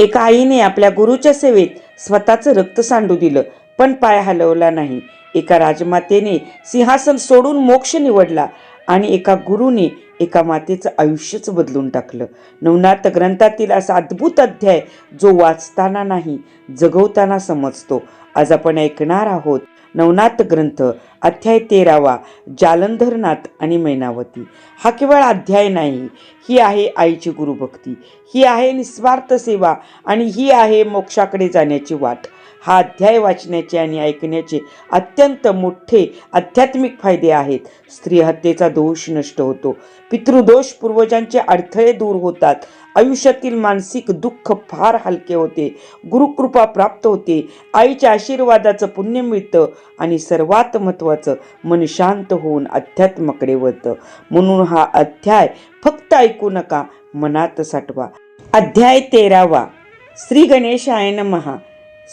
एका आईने आपल्या गुरुच्या सेवेत स्वतःचं रक्त सांडू दिलं पण पाय हलवला नाही. एका राजमातेने सिंहासन सोडून मोक्ष निवडला आणि एका गुरुने एका मातेचं आयुष्यच बदलून टाकलं. नवनाथ ग्रंथातील असा अद्भुत अध्याय जो वाचताना नाही जगवताना समजतो. आज आपण ऐकणार आहोत नवनाथ ग्रंथ अध्याय तेरावा जालंधरनाथ आणि मैनावती. हा केवळ अध्याय नाही ही आहे आईची गुरुभक्ती. ही आहे निस्वार्थ सेवा आणि ही आहे मोक्षाकडे जाण्याची वाट. हा अध्याय वाचण्याचे आणि ऐकण्याचे अत्यंत मोठे आध्यात्मिक फायदे आहेत. स्त्री हत्येचा दोष नष्ट होतो. पितृदोष पूर्वजांचे अडथळे दूर होतात. आयुष्यातील मानसिक दुःख फार हलके होते. गुरुकृपा प्राप्त होते. आईच्या आशीर्वादाचं पुण्य मिळतं आणि सर्वात महत्त्वाचं मन शांत होऊन अध्यात्माकडे वळतं. म्हणून हा अध्याय फक्त ऐकू नका मनात साठवा. अध्याय तेरावा. श्री गणेशाय नमहा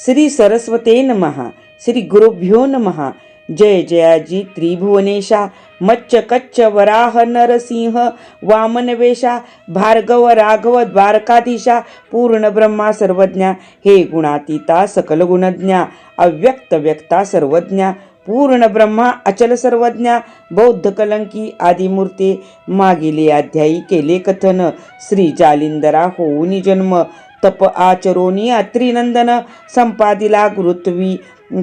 श्री सरस्वते नमहा श्री गुरुभ्यो नमहा जय जयाजी त्रिभुवनेशा मच्च कच्च वराह नरसिंह वामनवेशा भार्गव राघव द्वारकाधीशा पूर्ण ब्रह्मा सर्वज्ञा हे गुणातीता सकल गुणज्ञा अव्यक्त व्यक्ता सर्वज्ञा पूर्ण ब्रह्मा अचल सर्वज्ञा बौद्ध कलंकी आदिमूर्ते मागिले अध्यायी केले कथन श्री जालिंदरा होऊनी जन्म तप आचरोनी अत्रिनंदन संपादिला गुरुत्वी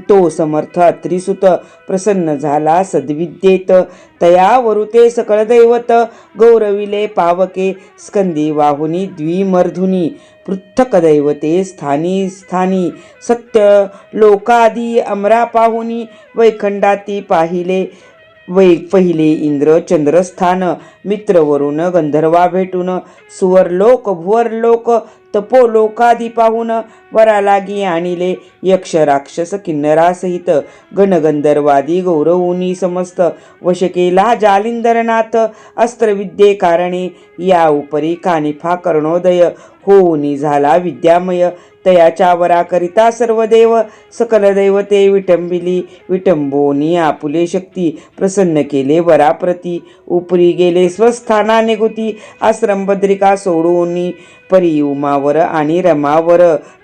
तो समर्थ अत्रिसुत प्रसन्न झाला सद्विद्येत तया वरुते सकळ दैवत गौरविले पावके स्कंदी वाहुनी द्विमर्धुनी पृथक दैवते स्थानी स्थानी सत्य लोकादी अमरा पाहुनी वैखंडाती पाहिले वै पहिले इंद्र चंद्रस्थान मित्रवरून गंधर्वा भेटून सुवरलोक भुवरलोक तपोलोकादी पाहून वरालागी आणिले यक्ष राक्षस किन्नरासहित गणगंधर्वादी गौरवनी समस्त वशकेला जालिंदरनाथ. अस्त्रविद्ये कारणे या उपरी कानिफा कर्णोदय होऊनी झाला विद्यामय. तयाच्या वराकरिता सर्व देव सकल दैवते विटंबिली विटंबोनी आपुले शक्ती प्रसन्न केले वराप्रती. उपरी गेले स्वस्थाना निगुती आश्रम बद्रिका सोडूनी परी उमावर आणि रमावर.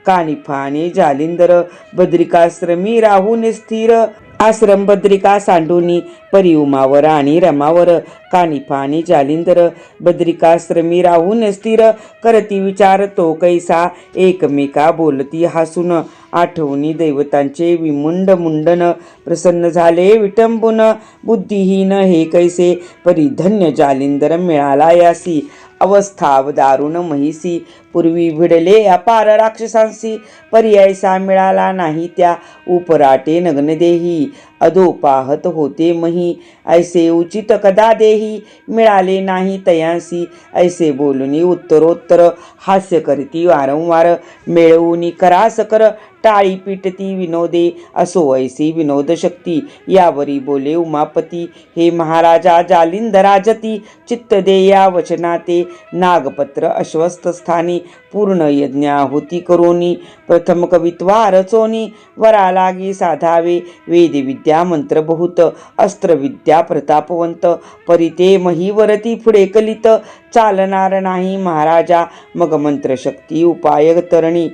कानिफाने जालिंदर बद्रिकाश्रमी राहून स्थिर. आश्रम बद्रिका सांडूनी परी उमावर आणि रमावर. कानिफाने जालिंदर बद्रिकाश्रमी राहून स्थिर करती विचार तो कैसा एकमेका बोलती हसून. आठवणी दैवतांचे विमुंड मुंडन प्रसन्न झाले विटंबून. बुद्धिहीन हे कैसे परिधन्य जालिंदर मिळाला यासी. अवस्थाव दारुण महिसी पूर्वी भिडले अपार राक्षसांसी. पर्यायसा मिळाला नाही त्या उपराटे नग्नदेही अधोपाहत होते मही. ऐसे उचित कदा देही? मिळाले नाही तयांसी. ऐसे बोलून उत्तरोत्तर हास्य करती वारंवार. मिळवून करास कर टाळी पिटती विनोदे असो ऐसी विनोद शक्ती. यावरी बोले उमापती हे महाराजा जालिंदराजती चित्त या वचनाते. नागपत्र अश्वस्थ स्थानी पूर्ण यज्ञाहुती करोनी. प्रथम कवित्वा रचोनी वरा लागी साधावे. वेदविद्या मंत्र बहुत अस्त्रविद्या प्रतापवंत. परिते महीवरती पुढे कलित. चालणार नाही महाराजा मग मंत्रशक्ती उपाय तरणी.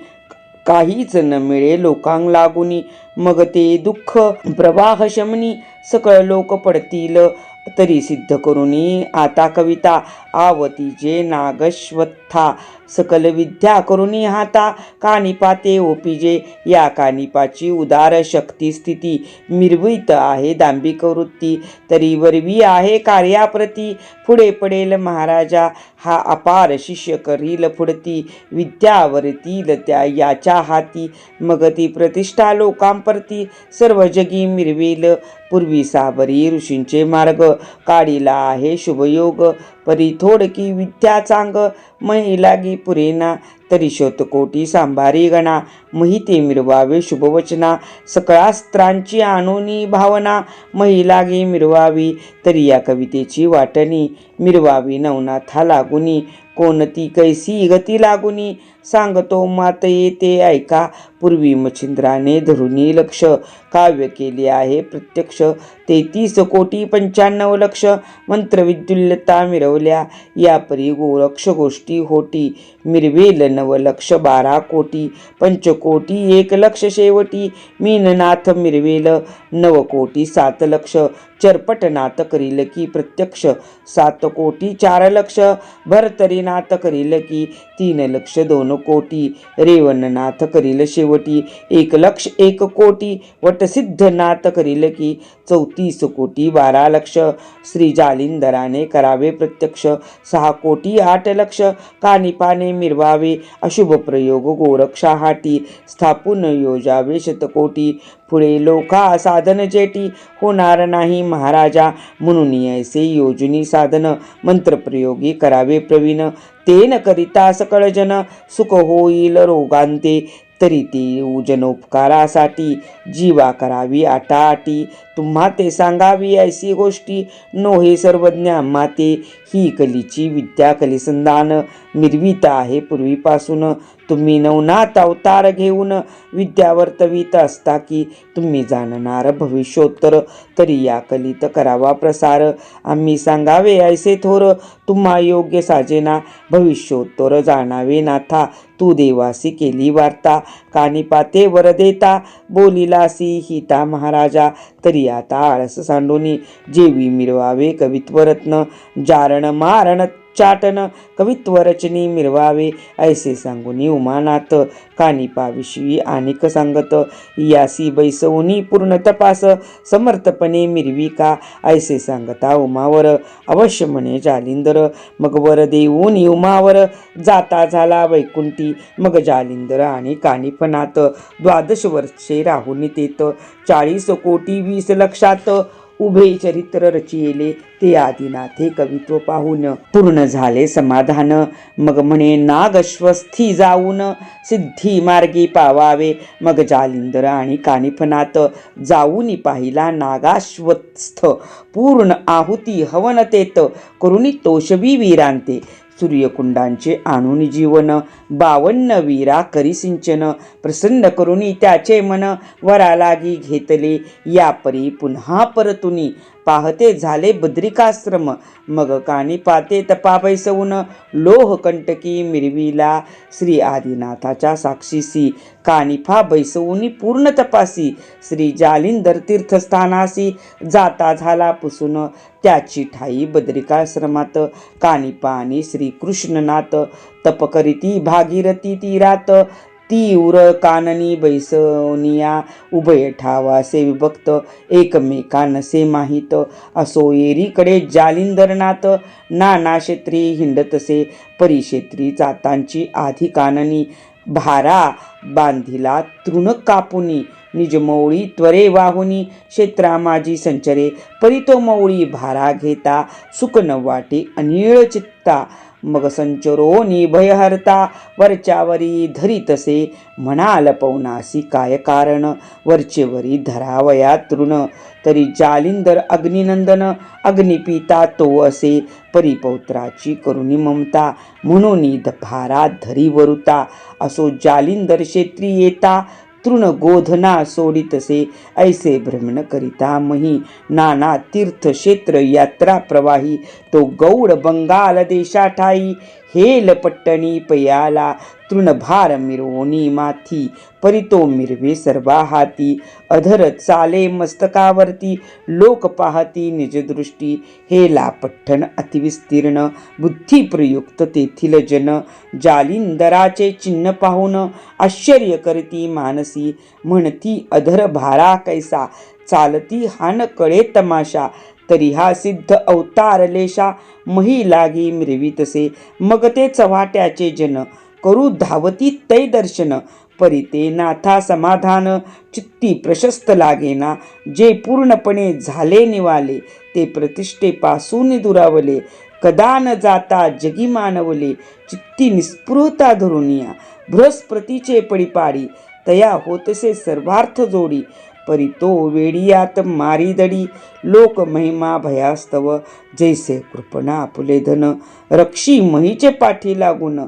काहीच न मिळे लोकांग लागुनी मग ते दुःख प्रवाह शमनी सकळ लोक पडतील तरी सिद्ध करुनी आता कविता आवतीचे नागश्वत्था. सकल विद्या करुणी हाता. कानिपाते ओपिजे. या कानिपाची उदार शक्ती स्थिती. मिरवित आहे दांबिक वृत्ती. तरी वरवी आहे कार्याप्रती. पुढे पडेल महाराजा. हा अपार शिष्य करील फुडती. विद्यावरतील त्या याच्या हाती. मग ती प्रतिष्ठा लोकांप्रती. सर्व जगी मिरवेल. पूर्वी साबरी ऋषींचे मार्ग. काढीला आहे शुभयोग. परी थोडकी विद्या चांग महिलागी पुरेना तरी शतकोटी सांभारी गणा महिते मिरवावे शुभवचना सकळास्त्रांची आणोनी भावना महिलागी मिरवावी तरी या कवितेची वाटणी मिरवावी नवनाथा लागुनी. कोणती कैसी गती लागुनी? सांगतो मात येते ऐका. पूर्वी मच्छिंद्राने धरुनी लक्ष. काव्य केले आहे प्रत्यक्ष. तेहतीस कोटी पंच्याण्णव लक्ष. मंत्रविद्युल्यता मिरवल्या. या परी गोरक्ष गोष्टी होटी. मिरवेल नवलक्ष बारा कोटी. पंचकोटी एक लक्ष शेवटी. मीननाथ मिरवेल नवकोटी सात लक्ष. चरपटनाथ करील की प्रत्यक्ष सात कोटी चार लक्ष. भरतरीनाथ करील की तीन लक्ष दोन कोटी. रेवणनाथ करील शेवटी एक लक्ष एक कोटी. वटसिद्धनाथ करील की चौतीस कोटी बारा लक्ष. श्री जालिंदराने करावे प्रत्यक्ष सहा कोटी आठ लक्ष. कानिपाने मिरवावे अशुभ प्रयोग गोरक्षाहाटी स्थापून योजावे शतकोटी पुढे लोका साधन जेटी होणार नाही महाराजा. म्हणून ऐसे योजनी साधन मंत्रप्रयोगी करावे प्रवीण. तेन करिता सकळ जन सुख होईल रोगांते. तरी ते जनोपकारासाठी जीवा करावी आटाआटी. तुम्हा ते सांगावी ऐसी गोष्टी. नो हे सर्वज्ञ माते ही कलीची विद्या कलिसंधान निर्वित आहे पूर्वीपासून. तुम्ही नवनाथ अवतार घेऊन विद्या वर्तवित असता की तुम्ही जाणणार भविष्योत्तर. तरी या कलित करावा प्रसार. आम्ही सांगावे ऐसे थोर. तुम्हा योग्य साजेना. भविष्योत्तर जाणावे नाथा. तू देवासी केली वार्ता. कानिपाते वर देता बोलिलासी हिता महाराजा. तरी आता आळस सांडोनी जेवी मिरवावे कवित्वरत्न जारण मारण चाटण कवित्व रचनी मिरवावे ऐसे सांगुनी उमानाथ कानिपाविषयी आणिक सांगत यासी बैसवनी पूर्ण तपास समर्थपणे मिरविका ऐसे सांगता उमावर अवश्य म्हणे जालिंदर. मग वर देऊन उमावर जाता झाला वैकुंठी. मग जालिंदर आणि कानिपनात द्वादश वर्षे राहून तेत. चाळीस कोटी वीस लक्षात उभे चरित्र रचिले. ते आदिनाथे कवित्व पाहून पूर्ण झाले समाधान. मग म्हणे नागश्वस्थी जाऊन सिद्धी मार्गी पावावे. मग जालिंदर आणि कानिफनात जाऊन पाहिला नागाश्वस्थ. पूर्ण आहुती हवनतेत करुणी तोषवी वीरांते. सूर्यकुंडांचे आणून जीवन बावन्न वीरा करी सिंचन प्रसन्न करून त्याचे मन वरालागी घेतले. या परी पुन्हा परतुनी पाहते झाले बद्रिकाश्रम मग काणी पाते तपा बैसवून लोहकंटकी मिरविला श्री आदिनाथाच्या साक्षीसी. कानिफा बैसवूनी पूर्ण तपासी. श्री जालिंदर तीर्थस्थानासी जाता झाला पुसून त्याची ठाई बद्रिकाश्रमात. कानिपा श्रीकृष्णनाथ. तप करीती भागीरथी तीरात. तीव्र काननी बैसनिया उभय ठावासे विभक्त एकमेकांसे माहीत. असो एरीकडे जालिंदरनाथ. नाना क्षेत्री हिंडतसे. परिक्षेत्री जातांची आधी काननी. भारा बांधिला तृण कापुनी. निजमौळी त्वरे वाहुनी क्षेत्रा माझी संचरे. परितो मौळी भारा घेता सुख वाटे अनिळ चित्ता. मग संचरो निभयहरता वरच्यावरी धरी तसे. म्हणाल पवनासी काय कारण वरचेवरी धरावया तृण. तरी जालिंदर अग्निनंदन अग्निपिता तो असे. परिपौत्राची करुणी ममता म्हणून भारा धरी वरुता. असो जालिंदर क्षेत्री येता तृण गोधना सोडितसे ऐसे भ्रमण करिता मही. नाना तीर्थ क्षेत्र यात्रा प्रवाही तो गौड बंगाल देशा ठाई हे लपट्टणी पयाला तृणभार मिरवणी माथी परितो मिरवे सर्वा हाती अधर चाले मस्तकावरती लोक पाहती निजदृष्टी हे पठ्ठण अतिविस्तीर्ण बुद्धिप्रयुक्त तेथील जन जालिंदराचे चिन्ह पाहून आश्चर्य करती मानसी म्हणती अधर भारा कैसा चालती हान कळे तमाशा तरी हा सिद्ध अवतार लेशा मही लागी मिरवितसे मग ते चव्हाट्याचे जन करू धावती तै दर्शन. परिते नाथा समाधान चित्ती प्रशस्त लागेना. जे पूर्णपणे झाले निवाले ते प्रतिष्ठेपासून दुरावले. कदा न जाता जगी मानवले चित्ती निस्पृहता धरुनिया बृहस्पतीचे पडिपाडी तया होतसे सर्वार्थ जोडी. परी तो वेडियात मारी दडी लोक महिमा भयास्तव. जैसे कृपणा आपुले धन. रक्षी महीचे पाठी लागून.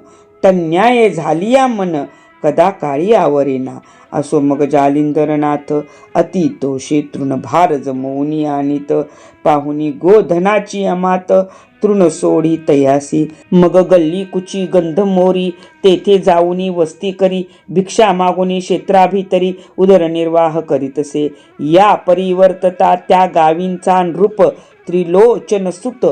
तन्याय झालिया मन. कदा काळी आवरेना असो मग जालिंदरनाथ अति तोषे तृणभार जमवूनी आणीत. पाहुनी गोधनाची अमात तृण सोडी तयासी मग गल्ली कुची गंध मोरी तेथे जाऊनी वस्ती करी. भिक्षा मागुनी क्षेत्राभितरी उदरनिर्वाह करीतसे या परिवर्तता त्या गावींचा नृप त्रिलोचन सुत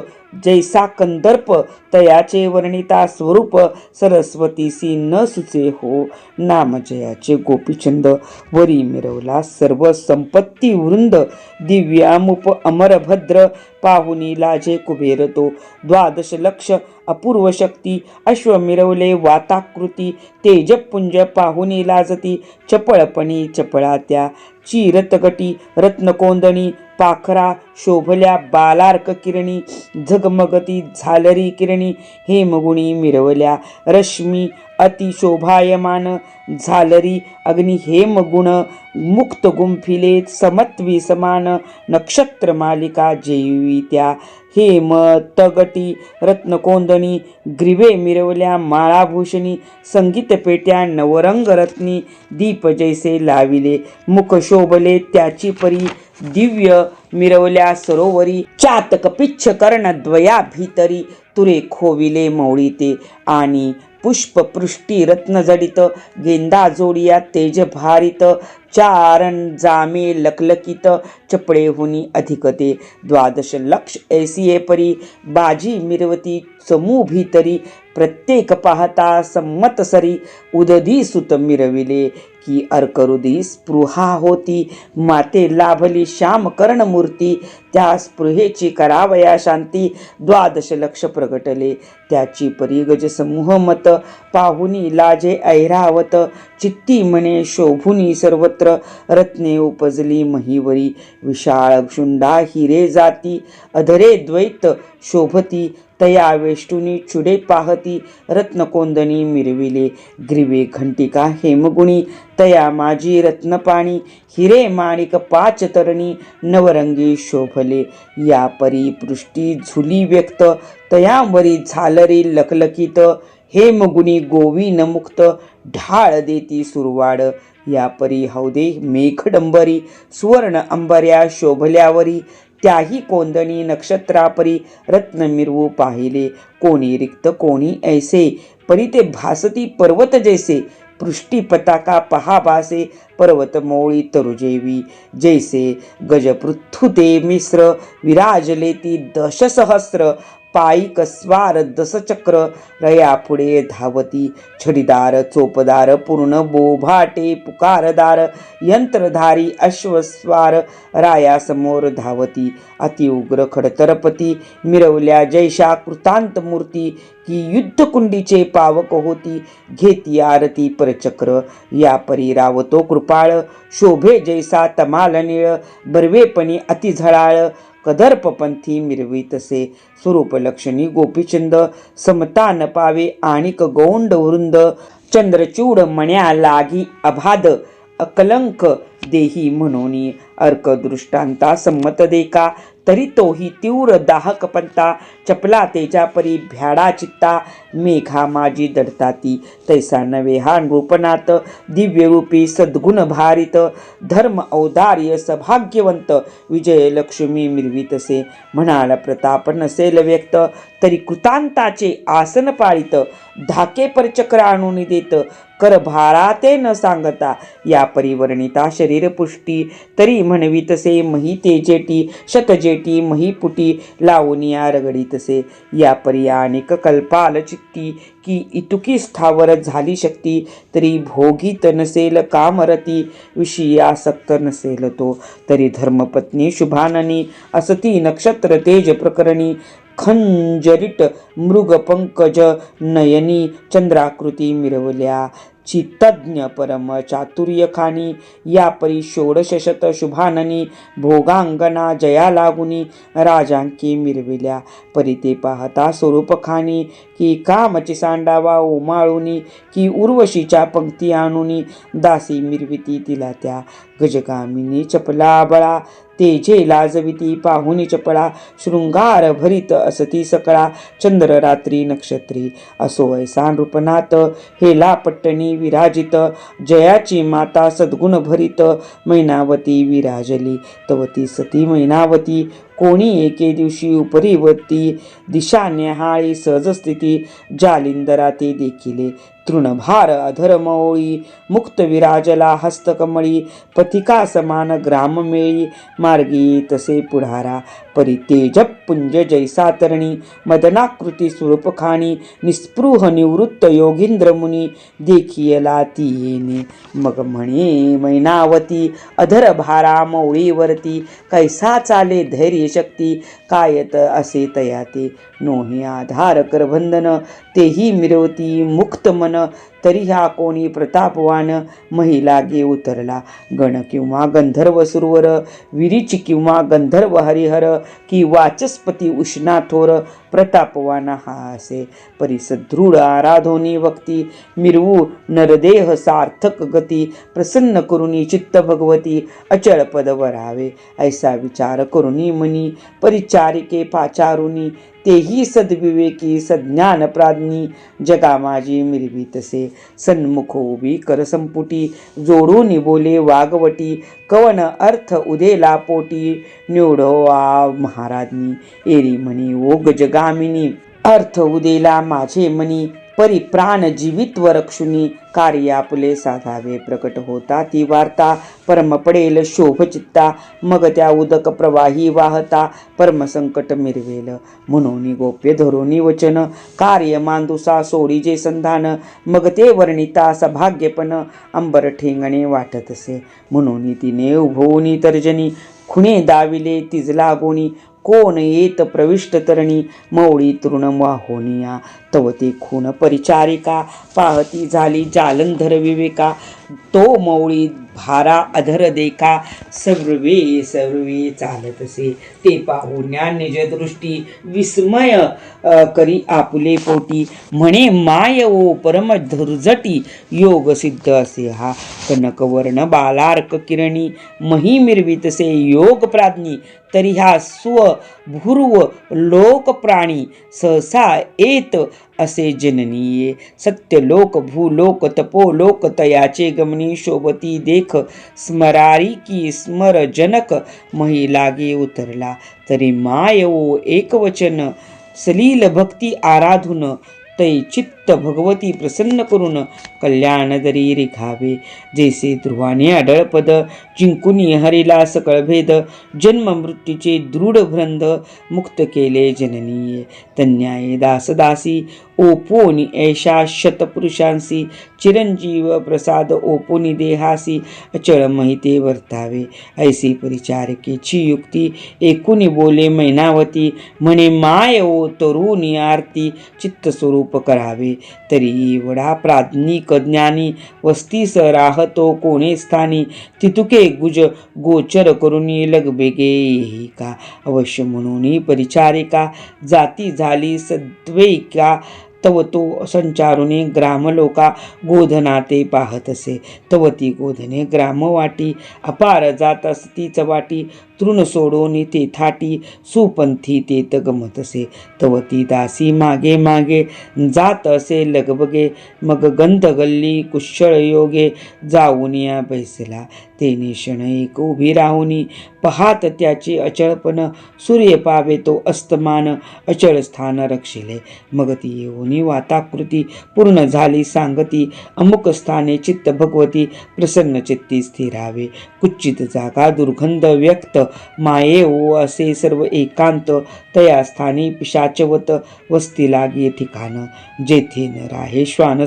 जैसा कंदर्प तयाचे वर्णिता स्वरूप सरस्वतीसी न सुचे हो नामजयाचे गोपीचंद वरी मिरवला सर्व संपत्ती वृंद दिव्यामुप अमरभद्र पाहुनी लाजे कुबेर तो द्वादश लक्ष अपूर्व शक्ती अश्व मिरवले वाताकृती तेजपुंज पाहुनी लाजती चपळपणी चपळा त्या चिरतगटी रत्नकोंदणी पाखरा शोभल्या बालार्क किरणी झगमगती झालरी किरणी हेमगुणी मिरवल्या. रश्मी अतिशोभायमान झालरी अग्नी हेमगुण मुक्त गुंफिले समत्वी समान नक्षत्र मालिका जेवी त्या हेम तगटी रत्नकोंदणी ग्रीवे मिरवल्या माळाभूषणी संगीतपेट्या नवरंगरत्नी दीप जैसे लाविले. मुख शोभले त्याची परी दिव्य मिरवल्या सरोवरी चातक पिच्छ कर्णद्वया भीतरी तुरे खोविले मौळीते आणि पुष्पपृष्टी रत्नजडित गेंदा जोडिया तेज भारित चारण जामे लकलकित चपळे होनी अधिकते द्वादश लक्ष ऐसिये परी बाजी मिरवती समू भीतरी प्रत्येक पाहता संमत सरी उदधी सुत मिरविले की अर्करुदी स्पृहा होती. माते लाभली श्याम मूर्ती. त्या स्पृहेची करावया शांती. द्वादश लक्ष प्रगटले. त्याची परी समूह मत. पाहुनी लाजे ऐरावत. चित्ती म्हणे शोभुनी सर्वत्र. रत्ने उपजली महिवरी. विशाळ शुंडा हिरे जाती. अधरे द्वैत शोभती. तया वेष्टुनी चुडे पाहती रत्नकोंदनी मिरविले ग्रीवे घंटिका हेमगुणी तया माझी रत्नपाणी हिरे माणिक पाच तरणी नवरंगी शोभले या परी पृष्टी झुली व्यक्त तयावरी झालरी लकलकित हेमगुणी गोवी नमुक्त ढाळ देती सुरवाड या परी हौदे मेघडंबरी सुवर्ण अंबऱ्या शोभल्यावरी त्याही कोंदणी नक्षत्रापरी रत्न मिरवू पाहिले. कोणी रिक्त कोणी ऐसे. परी ते भासती पर्वत जैसे. पृष्टी पताका पहा भासे पर्वत मोळी तरुजेवी जैसे गजपृथ्थुते मिश्र विराजले ती दशसहस्र पायिक स्वार दसचक्र रया पुढे धावती छडीदार चोपदार पूर्ण बोभाटे पुकारदार यंत्रधारी अश्वस्वार रायासमोर धावती अतिउग्र खडतरपती मिरवल्या जैशा कृतांत मूर्ती की युद्धकुंडीचे पावक होती घेती आरती परचक्र या परी रावतो कृपाळ शोभे जैसा तमाल निळ बर्वेपणी अतिझळाळ कदर्पपंथी मिरवितसे स्वरूपलक्षणी गोपीचंद समता न पावे आणिक गौंड वृंद चंद्रचूड मण्या लागी अभाद अकलंक देही म्हणून. अर्क दृष्टांता संमत देका तरी तोही तीव्र दाहक पंता चपला तेजा परी भ्याडा चित्ता. मेघा माझी दडताती तैसा नवे हा नृपनाथ दिव्यरूपी सद्गुण भारित धर्म औदार्य सभाग्यवंत. विजयलक्ष्मी मिरवितसे म्हणाल प्रताप नसेल व्यक्त. तरी कृतांताचे आसन पाळित धाके परचक्र आणून देत. कर भाराते न सांगता. या परिवर्णिता शरीरपुष्टी. तरी म्हणवितसे मही तेजेटी शतजेटी महीपुटी लावूनिया रगडीतसे या परी अनेक कल्पाल चित्ती की इतुकी स्थावर झाली शक्ती तरी भोगीत नसेल कामरती विषयासक्त नसेल तो. तरी धर्मपत्नी शुभाननी असती नक्षत्र तेज प्रकरणी खंजरीट मृगपंकज नयनी चंद्राकृती मिरवल्या. चित्तज्ञ परम चातुर्य खानी या परी षोडशशत शुभाननी भोगांगना जया लागुनी राजांकी मिरविल्या. परी ते पाहता स्वरूपखानी की कामची सांडावा ओमाळुनी की उर्वशीच्या पंक्ती आणुनी दासी मिरविती तिला त्या. गजगामिनी चपला बळा तेजे लाजविती पाहुनी चपळा शृंगार भरित असती सकळा चंद्र रात्री नक्षत्री असो ऐसा नृपनाथ हेला पट्टणी विराजित जयाची माता सद्गुण भरित मैनावती विराजली तवती सती मैनावती कोणी एके दिवशी उपरीवती दिशा न्याहाळी सहजस्थिती जालिंदरा ते देखिले. तृणभार अधरमौळी मुक्त विराजला हस्तकमळी पथिका समान ग्राममेळी मार्गी तसे पुढारा. परितेज पुंज जैसा तरणी मदनाकृती स्वरूपखाणी निस्पृह निवृत्त योगींद्रमुनी देखियला ती येणे मग म्हणे मैनावती अधरभारा मौळीवरती कैसा चाले धैर्य? शक्ती कायत असे तयाते. नोही आधार करबंधन तेही मिरवती मुक्त मन तरी ह्या कोणी प्रतापवान महिला गे उतरला. गण किंवा गंधर्व सुरवर विरिच किंवा गंधर्व हरिहर की वाचस्पती उष्णा थोर प्रतापवान हा असे परिसदृढ आराधोनी वक्ती मिरवू नरदेह सार्थक गती प्रसन्न करुणी चित्त भगवती अचळ पद वरावे. ऐसा विचार करुणी मनी परिचारिके पाचारुणी तेही सद्विवेकी सज्ञान प्राज्ञी जगा माझी मिरवी तसे सन्मुख उभी करसंपुटी जोडून बोले वागवटी कवन अर्थ उदेला पोटी. निवडोवा महाराज्ञी एरी म्हणी ओ गजगामिनी अर्थ उदेला माझे मनी. परी प्राण जीवित्व रक्षुनी कार्य आपले साधावे. प्रकट होता ती वार्ता. परम पडेल शोभ चित्ता. मग त्या उदक प्रवाही वाहता. परम संकट मिरवेल. म्हणून गोप्य धरोनी वचन. कार्य मांदुसा सोडी जे संधान. मग ते वर्णिता सभाग्यपण अंबर ठेंगणे वाटत असे. म्हणून तिने उभवूनी तर्जनी. खुणे दाविले तिजला गोणी. कोण येत प्रविष्ट तरणी? मौळी तृण वाहोनिया तव ते खून परिचारिका. पाहती झाली जालंधर विवेका. तो मौळी भारा अधर देखा सर्वे सर्वे चालत असे ते पाहुण्या निज दृष्टी विस्मय करी आपुले पोटी. म्हणे माय ओ परम धुर्जटी योग सिद्ध असे हा. कनकवर्ण बालार्क किरणी मही मिरवितसे योग प्राज्ञी. तरी ह्या स्व भूर्व लोक प्राणी सहसा येत असे जननीये सत्य लोक भूलोक तपोलोक तयाचे गमनी शोभती देख स्मरारी की स्मर जनक मही लागे उतरला तरी माय ओ एकवचन सलील भक्ती आराधून तै चित्त भगवती प्रसन्न करून कल्याण दरी रेखावे. जैसे ध्रुवाने अडळपद जिंकुनी हरिला सकळ भेद जन्म मृत्यूचे दृढ भ्रंद मुक्त केले जननीय. तन्याये दासदासी ओपोनी ऐशा शतपुरुषांसी चिरंजीव प्रसाद ओपोनी देहासी अचळ महिते वर्तावे. ऐसी परिचारिकेची युक्ती एकूणी बोले मैनावती म्हणे माय ओ तरुणी आरती चित्त स्वरूप करावे. तरी वडा प्राज्ञिक ज्ञानी वस्तीस राहतो कोणे स्थानी? तितुके गुज गोचर करून लगबेगे का अवश्य म्हणून परिचारिका जाती झाली सद्वैका तव तो संचारुने ग्रामलोका गोधना ते पाहत असे. तव ती गोधने ग्रामवाटी अपार जात असतीच वाटी. तृण सोडून ते थाटी सुपंथी ते त गमत असे तव ती दासी मागे मागे जात असे लगबगे मग गंध गल्ली कुशळ योगे जाऊन या बैसला. तेने क्षण एक उभी राहुनी पहात त्याची अचळपण सूर्य पावे तो अस्तमान अचळ स्थान रक्षिले. मग ती येऊनी वाताकृती पूर्ण झाली सांगती अमुक स्थाने चित्त भगवती प्रसन्न चित्ती स्थिरावे. कुच्चित जागा दुर्गंध व्यक्त माये ओ असे सर्व एकांत तया स्थानी पिशाचवत वस्ती लागे ठिकाण. जेथे न राहे श्वान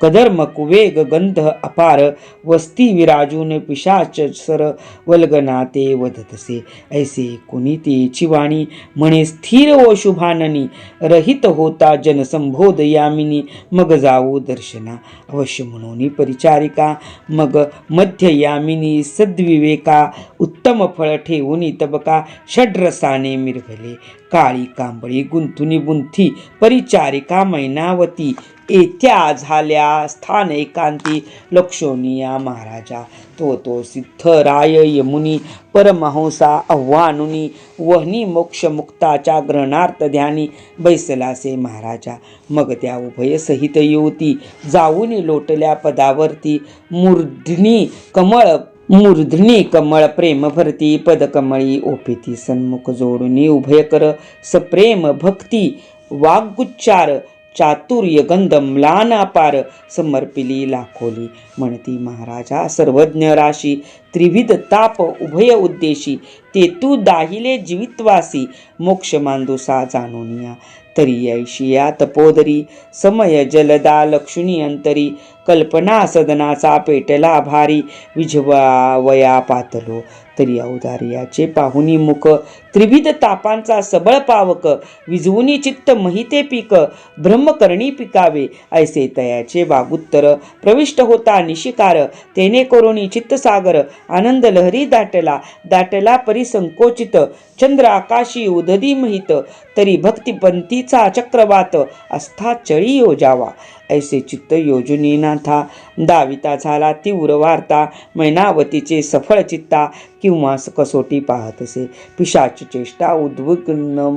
सुकर कुवेग गंध अपार वस्ती विराजून पिशाच सर वल्गना ते वधतसे. ऐसे कुणी ते चिवाणी म्हणे स्थिर व शुभाननी रहित होता जनसंबोध यामिनी मग जाऊ दर्शना. अवश्य म्हणून परिचारिका मग मध्य यामिनी सद्विवेका उत्तम फळ ठेवून तबका षड्रसाने मिरवले. काळी कांबळी गुंथुनी गुंथी परिचारिका मैनावती येत्या झाल्या स्थान एकांती. लक्षोनिया महाराजा तो तो सिद्धराय यमुनी परमहंसा आव्हानुनी. वहनी मोक्ष मुक्ताच्या ग्रहणार्थ ध्यानी. बैसलासे महाराजा मग त्या उभय सहित युवती. जाऊन लोटल्या पदावरती. मूर्धनी कमळ मूर्धनी कमळ प्रेम भरती पदकमळी ओपिती सन्मुख जोडुनी उभय कर सप्रेम भक्ती वाग्गुच्चार चातुर्य गंध म्लानापार समर्पिली लाखोली. म्हणती महाराजा सर्वज्ञ राशी त्रिविध ताप उभय उद्देशी ते तू दाहिले जीवितवासी मोक्ष मांदुसा जाणूनिया तरी ऐशिया तपोदरी समय जलदा लक्ष्मी अंतरी कल्पना सदनाचा पेटला भारी विझवावया पातलो. तरी औदार्याचे पाहुनी मुख त्रिविध तापांचा सबळ पावक विजवुनी चित्त महिते पीक ब्रह्मकर्णी पिकावे ऐसे तयाचे वागुत्तर प्रविष्ट होता निशिकार तेने करोनी चित्तसागर आनंद लहरी दाटला दाटला परिसंकोचित चंद्र आकाशी उदधी महित तरी भक्तिपंथीचा चक्रवात अस्था चळी योजावा. ऐसे चित्त योजनीनाथा दाविता झाला तीव्र वार्ता मैनावतीचे सफळ चित्ता किंवा कसोटी पाहत असे. पिशाच चेष्टा उद्विग्न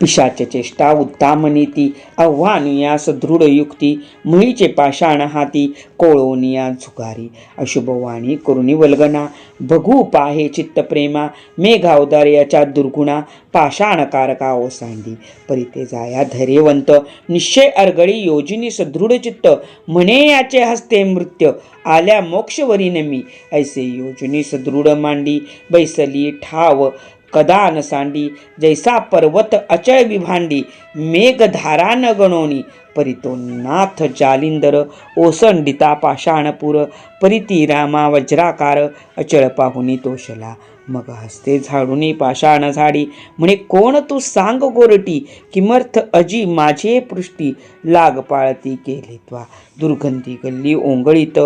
पिशाच चेष्टा उत्तामनीती आव्हानुया सदृढ युक्ती मुळीचे पाषाण हाती कोळोनिया झुगारी अशुभवाणी करुणी वल्गना भगू पाहे चित्त प्रेमा मेघावदार्याच्या दुर्गुणा पाषाणकारका ओसांडी परिते जाया धैर्यवंत निश्चय अर्गळी योजिनी सदृढ चित्त म्हणे याचे हस्ते मृत्य आल्या मोक्षवरी मी ऐसे योजनी सदृढ मांडी बैसली ठाव कदान सांडी जैसा पर्वत अचळ विभांडी मेघधारा न गणोनी परितो नाथ जालिंदर ओसंडिता पाषाणपूर परिती रामा वज्राकार अचळ पाहुनी तोषला मग हस्ते झाडूनी पाषाण झाडी म्हणे कोण तू सांग गोरटी किमर्थ अजी माझे पृष्टी लाग पाळती केली त्वा दुर्गंधी गल्ली ओंगळीत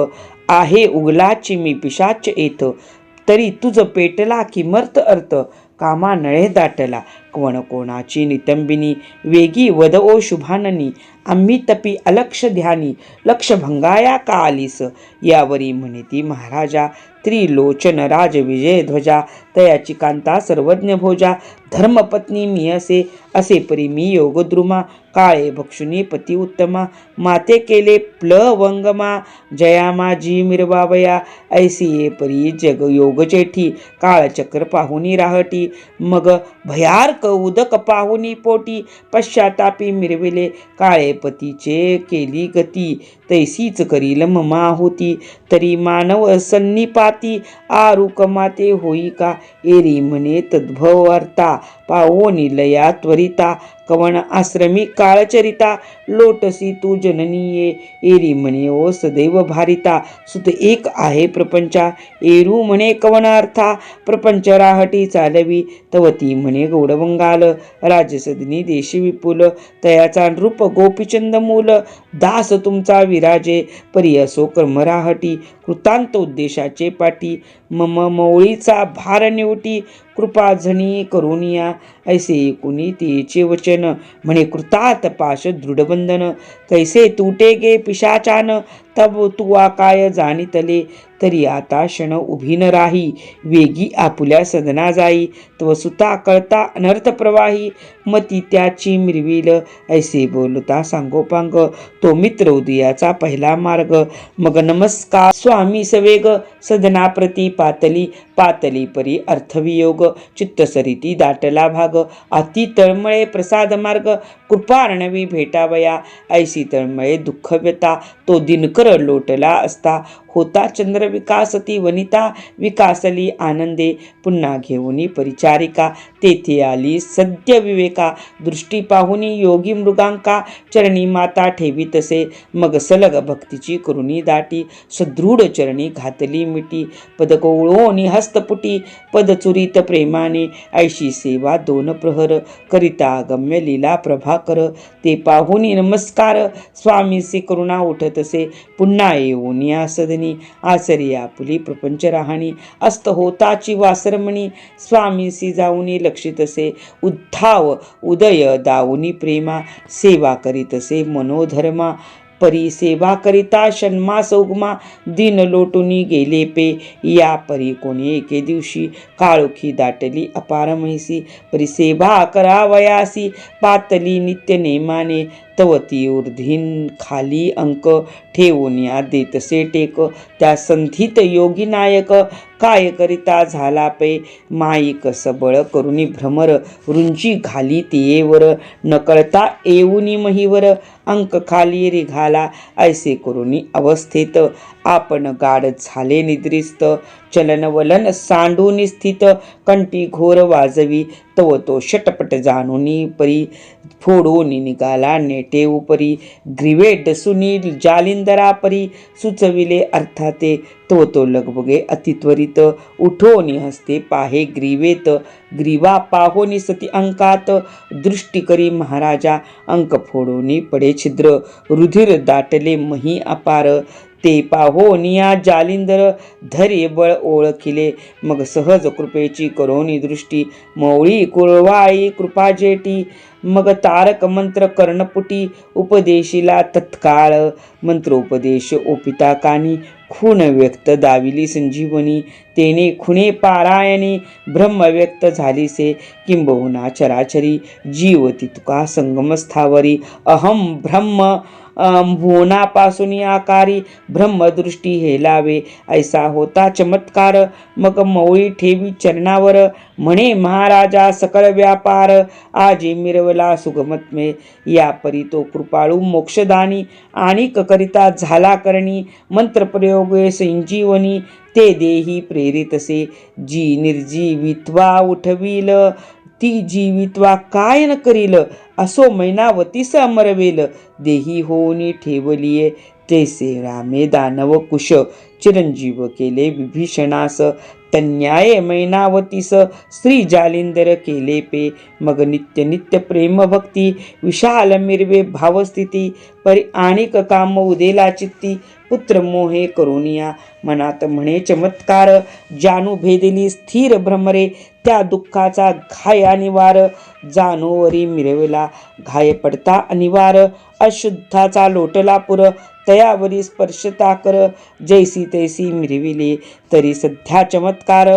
आहे उगलाची मी पिशाच येत तरी तुझ पेटला किमर्थ अर्थ कामानळे दाटला. कोण कोणाची नितंबिनी वेगी वद ओ शुभाननी आम्ही तपी अलक्ष ध्यानी लक्ष भंगाया का आलीस यावरी म्हणे ती महाराजा त्रिलोचन राज विजय ध्वजा तयाची कांता सर्वज्ञ भोजा धर्मपत्नी मी असे असे परी मी योगद्रुमा काळे भक्षुनी पती उत्तमा माते केले प्लवंगमा जया माझी मिरवावया ऐसी ये परी जग योग जेठी काळचक्र पाहुनी राहटी मग नाक उदक पाहुनी पोटी पश्चातापी मिरविले. काळे पतीचे केली गती. तैसीच करील ममा होती. तरी मानव सन्निपाती आरुक माते होई का? एरी म्हणे तद्भवर्ता पाहो लया त्वरिता. कवन आश्रमी काळचरिता लोटसी तू जननीये एरी म्हणे ओ सदैव भारिता. सुत एक आहे प्रपंचा एरू म्हणे कवनार्था. प्रपंच राहटी चालवी तवती म्हणे गौडवंगाल. राजसदनी देशी विपुल तयाचा नृप गोपीचंद मूल. दास तुमचा विराजे परी असो कर्मराहटी कृतांत उद्देशाचे पाठी मम मौळीचा भार निवटी कृपा झणी करुनिया ऐसे कुणी तेचे वचन? म्हणे कृतात पाश दृढबंधन कैसे तुटे गे पिशाचान? तब तुवा काय जाणितले? तरी आता क्षण उभी न राही. वेगी आपुल्या सदना जाई. त्वसुता कळता अनर्थ प्रवाही. मती त्याची मिरविल. ऐसे बोलता सांगोपांग. तो मित्र उदयाचा पहिला मार्ग. मग नमस्कार. स्वामी सवेग. सदना प्रती पातली. पातली परी अर्थवियोग. चित्तसरिती दाटला भाग. अति तळमळे प्रसाद मार्ग. कृपार्णवी भेटावया. ऐसी तळमळे दुःख व्यता तो दिनकर लोटला असता. होता चंद्र विकासती वनिता. विकासली आनंदे पुन्हा घेऊनी परिचारिका. तेथे आली सद्य विवेका. दृष्टी पाहुनी योगी मृगांका. चरणी माता ठेवी तसे. मग सलग भक्तीची करुणी दाटी. सदृढ चरणी घातली मिटी पदकोळोनी हस्तपुटी. पदचुरीत प्रेमाने. ऐशी सेवा दोन प्रहर. करिता गम्य लीला प्रभाकर. ते पाहुनी नमस्कार. स्वामीसी करुणा उठतसे पुन्हा येऊन या सदनी आसरी आपुली प्रपंच राहणी अस्त होताची वासरमणी स्वामीसी जाऊनी लक्षितसे उद्धाव उदय दाऊनी प्रेमा सेवा करीतसे मनोधर्मा परी सेवा करिता शन्मा सौगमा दिन लोटुनी गेले पे या परी कोणी एके दिवशी काळोखी दाटली अपार म्हैसी परी सेवा करावयासी पातली नित्य नेमाने तवती उर्धीन खाली अंक ठेवून या देतसे टेक त्या संधीत योगी नायक काय करिता झाला पे? माईक सबळ करुणी भ्रमर रुंची घाली तियेवर. नकळता येऊनी महीवर अंक खाली रिघाला. ऐसे करुणी अवस्थेत आपण गाढ झाले निद्रिस्त. चलनवलन सांडून स्थित कंटी घोर वाजवी. तव तो शटपट जाणूनी परी फोडून निघाला नेटे उपरी. ग्रीवे डसुनी जालिंदरा सुचविले अर्थाते तो तो लगबगे अतित्वरित. उठोनी हस्ते पाहे ग्रीवेत. ग्रीवा पाहोनी सती अंकात. दृष्टी करी महाराजा अंक फोडोनी पडे छिद्र. रुधिर दाटले मही अपार. ते पाहून या जालिंदर धरे बळ ओळखिले. मग सहज कृपेची करोनी दृष्टी मौळी कुळवाळी कृपा जेटी. मग तारक मंत्र कर्णपुटी उपदेशीला तत्काळ. मंत्रोपदेश ओपिता कानी खूण व्यक्त दाविली संजीवनी. तेने खुणे पारायणे ब्रह्म व्यक्त झालीसे. किंबहुना चराचरी जीव तितुका संगमस्थावरी अहम ब्रह्म भुवनापासून आकारी ब्रह्मदृष्टी हेलावे ऐसा होता चमत्कार. मग मौळी ठेवी चरणावर. म्हणे महाराजा सकळ व्यापार. आजी मिरवला सुगमत्मे या परी तो कृपाळू मोक्षदानी. आणि करिता झाला करणी. मंत्रप्रयोगे संजीवनी ते देही प्रेरितसे जी निर्जीवित्वा उठविल. ती जीवित्वा काय न करील? असो मैनावतीस अमरवेल. देही होऊनी ठेवलिये जैसे रामे दानव कुश चिरंजीव केले विभीषणास. तन्याय मैनावतीस श्री जालिंदर केले पे. मग नित्य नित्य प्रेम भक्ती विशाल मिरवे भावस्थिती परि आणिक काम उदेला चित्ती पुत्र मोहे करुनिया. मनात म्हणे चमत्कार जानू भेदली स्थिर भ्रमरे त्या दुःखाचा घाय निवार. जानोवरी मिरवला घाय पडता अनिवार. अशुद्धाचा लोटला पुर. तयावरी स्पर्शता कर जैसी तैसी मिरविली तरी सध्या चमत्कार.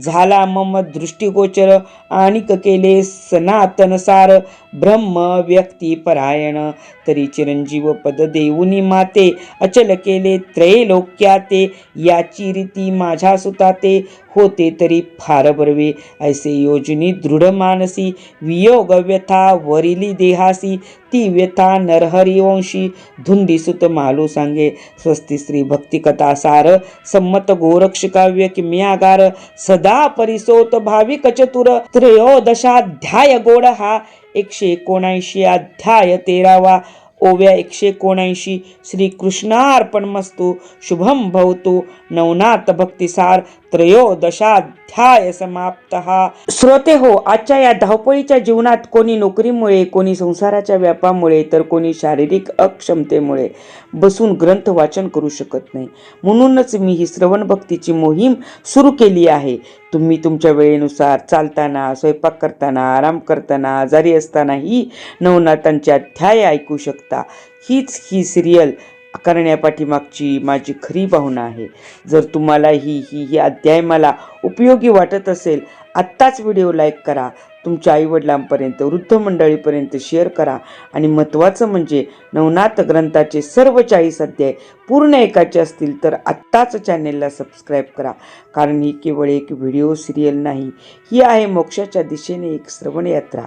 झाला मम दृष्टिगोचर. आणिक केले सनातनसार. ब्रह्म व्यक्ती परायण. तरी चिरंजीव पद देऊनी माते. अचल केले त्रैलोक्याते. याची रीती माझ्या सुताते. होते तरी फार बरवे. ऐसे योजनी दृढ मानसी. वियोग व्यथा वरिली देहासी. ती व्यथा नरहरिवंशी धुंदी सुत मालू सांगे. स्वस्ती श्री भक्तिकथा सार. संमत गोरक्ष काव्य किम्यागार. सदा परिसोत भाविक चतुर. त्रयोदशाध्याय गोड हा एकशे एकोणऐंशी अध्याय तेरावा ओव्या एकशे एकोणऐंशी. श्रीकृष्णार्पण मस्तू शुभम भवतु. नवनाथ भक्तिसार त्रयोदशाध्याय समाप्त. श्रोते हो आजच्या या धावपळीच्या जीवनात कोणी नोकरीमुळे कोणी संसाराच्या व्यापामुळे तर कोणी शारीरिक अक्षमतेमुळे बसून ग्रंथ वाचन करू शकत नाही. म्हणूनच मी ही श्रवण भक्तीची मोहीम सुरू केली आहे. तुम्ही तुमच्या वेळेनुसार चालताना स्वयंपाक करताना आराम करताना आजारी असतानाही नवनाथांचे अध्याय ऐकू शकता. हीच ही सिरियल करण्यापाठीमागची माझी खरी भावना आहे. जर तुम्हाला ही ही ही अध्याय मला उपयोगी वाटत असेल आत्ताच व्हिडिओ लाईक करा. तुमच्या आईवडिलांपर्यंत वृद्ध मंडळीपर्यंत शेअर करा. आणि महत्त्वाचं म्हणजे नवनाथ ग्रंथाचे सर्व चाळीस अध्याय पूर्ण ऐकायचे असतील तर आत्ताच चॅनेलला सबस्क्राईब करा. कारण ही केवळ एक व्हिडिओ सिरियल नाही ही आहे मोक्षाच्या दिशेने एक श्रवणयात्रा.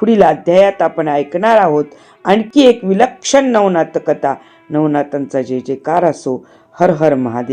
पुढील अध्यायात आपण ऐकणार आहोत आणखी एक विलक्षण नवनाथ कथा. नवनाथांचा जय जयकार असो. हर हर महादेव.